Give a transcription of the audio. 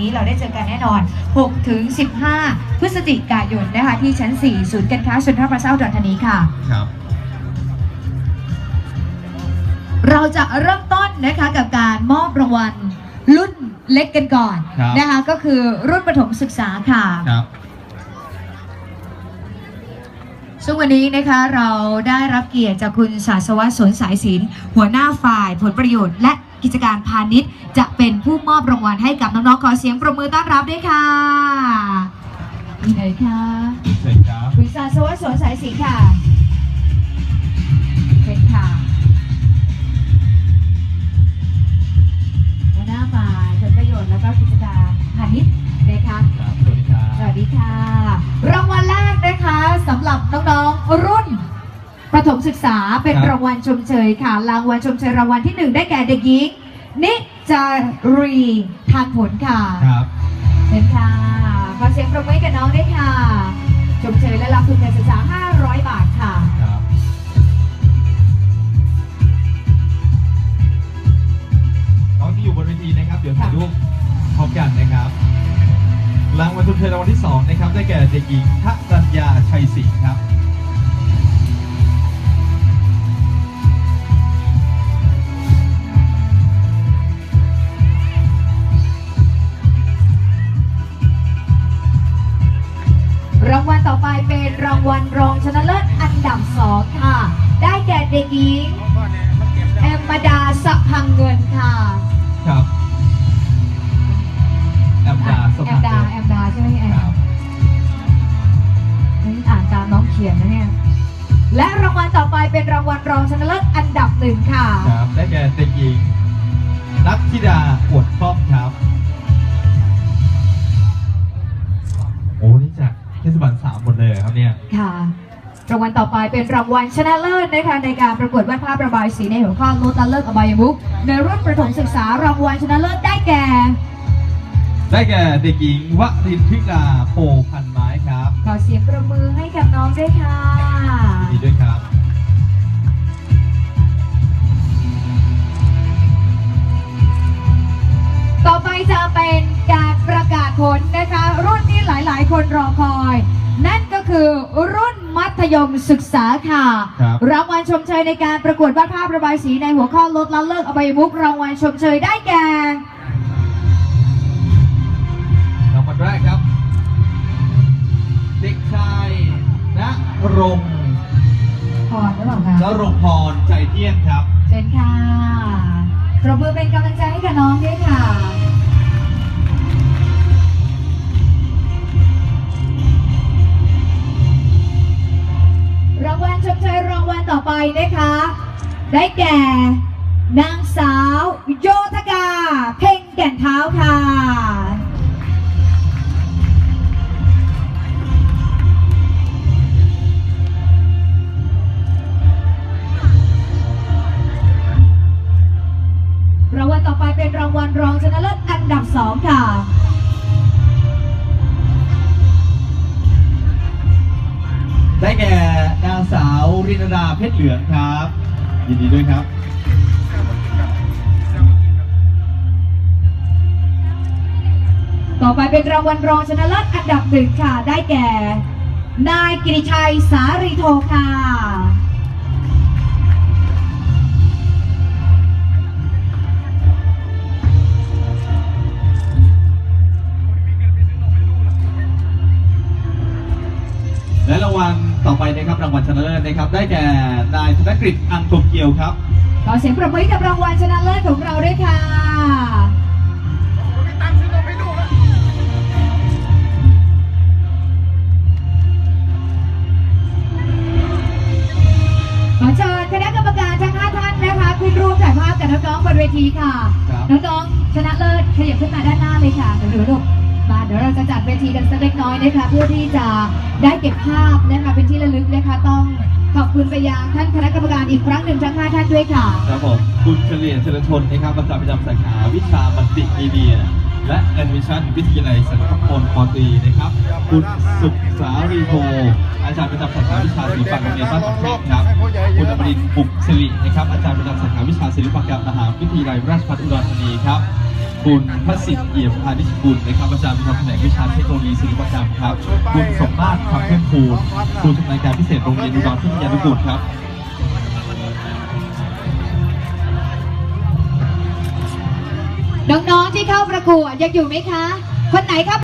นี้เราได้เจอกันแน่นอน 6 ถึง 15 พฤศจิกายนนะคะที่ชั้น 4 ศูนย์การค้าเซ็นทรัลพลาซ่าอุดรธานีค่ะ ครับ เราจะเริ่มต้นนะคะกับการมอบรางวัลรุ่นเล็กกันก่อนครับ นะคะก็คือรุ่นประถมศึกษาค่ะ ครับ ซึ่งวันนี้นะคะเราได้รับเกียรติจากคุณศาสวัสดิ์สวนสายศิลป์หัวหน้าฝ่ายผลประโยชน์และ กิจการพาณิชย์ จะเป็นผู้มอบรางวัลให้กับน้องๆขอเสียงปรบมือต้อนรับด้วยค่ะนี่เลยค่ะเชิญครับคุณศาสวัสดิ์สวนสายศิลป์ค่ะ ถมศึกษาเป็นครับ รางวัลชมเชยค่ะ รางวัลชมเชยรางวัลที่หนึ่งได้แก่เด็กหญิงนิจารีทานผลค่ะครับ เชิญค่ะขอเสียงปรบมือให้กับน้องด้วยค่ะชมเชยและรับทุนการศึกษา 500 บาทค่ะ ครับ น้องที่อยู่บนเวทีนะครับ เดี๋ยวถ่ายรูปพร้อมกันนะครับ รางวัลทุนเทรางวัลที่ 2 นะครับ ได้แก่เด็กหญิงทรัญญาชัยศรีครับ แอมมาดาสะพังเงินค่ะครับแอมดาสแอมัมครดาแอมดาใช่ไหมแอมครับนี่อ่านตามน้องเขียนนะเนี่ย และรางวัลต่อไปเป็นรางวัลรองชนะเลิศอันดับหนึ่งค่ะ ครับได้แก่เด็กหญิงนัทธิดาอวดคล่อมครับางวัลต่อไปเป็นรางวัลชนะเลิศนะคะในการประกวดวาดภาพระบายสีในหัวข้อลดละเลิกอบายมุกในรุ่นประถมศึกษารางวัลชนะเลิศได้แก่ ได้แก่เด็กหญิงวรินทิกาโพพันไม้ครับขอเสียงประมือให้กับน้องด้วยค่ะยินดีด้วยครับต่อไปจะเป็นการประกาศผลนะคะ รุ่นที่หลายๆ คนรอคอย นั่นก็คือรุ่นมั ธยมศึกษาค่ะ ครับ รางวัลชมเชยในการประกวดวาดภาพระบายสีในหัวข้อลดละเลิกอบายมุกรางวัลชมเชยได้แก่ รางวัลแรกครับ เด็กชายณรงค์พรหรือเปล่าคะณรงค์พรใจเที่ยงครับ เชิญค่ะปรบมือเป็นกำลังใจให้กับน้องด้วยค่ะ นะคะ ได้แก่ นางสาวโยธกา เพ่งแก่นเท้าค่ะ รางวัลต่อไปเป็นรางวัลรองชนะเลิศอันดับสองค่ะ รินดาเพชรเหลืองครับ ยินดีด้วยครับต่อไปเป็นรางวัลรองชนะเลิศอันดับหนึ่งค่ะ ได้แก่ นายกิริชัยสารีโทค่ะ นะครับรางวัลชนะเลิศนะครับ ได้แก่นายธนกฤษอังกมเกียวครับ ขอเสียงปรบมือให้กับรางวัลชนะเลิศของเราด้วยค่ะ ขอเชิญคณะกรรมการทั้ง5ท่านนะคะ ขึ้นร่วมถ่ายภาพกับน้องๆบนเวทีค่ะ ครับ น้องๆชนะเลิศขยับขึ้นมาด้านหน้าเลยค่ะเดี๋ยวดูลูก มาเดี๋ยวเราจะจัดเวทีกันสักเล็กน้อยนะคะ เพื่อที่จะได้เก็บภาพนะคะเป็นที่ระลึกนะคะต้องขอบคุณไปยังท่านคณะกรรมการอีกครั้งหนึ่งทั้ง5ท่านด้วยค่ะ ครับผมคุณเฉลียเฉลิมชนนะครับอาจารย์ประจำสาขาวิชาบัณฑิตมีเดีย และแอนิเมชันวิทยาลัยสังคมพลปอตีนะครับ คุณสุขสารีโทอาจารย์ประจำสาขาวิชาศิลปะโรงเรียนบ้านปากเทพครับ คุณอมรินทร์บุกสิรินะครับอาจารย์ประจำสาขาวิชาศิลปกรรมมหาวิทยาลัยราชภัฏอุดรธานีครับ คุณพระสิทธิ์เอี่ยมพาณิชกุลนะครับอาจารย์ประจำแผนกวิชาเทคโนโลยีศิลปกรรมครับ คุณสมมาตรคำเพิ่มพูนครูชำนาญการพิเศษโรงเรียนอุดรพิทยานุกูลครับน้องๆที่เข้าประกวดยังอยู่ไหมคะ คนไหนครับ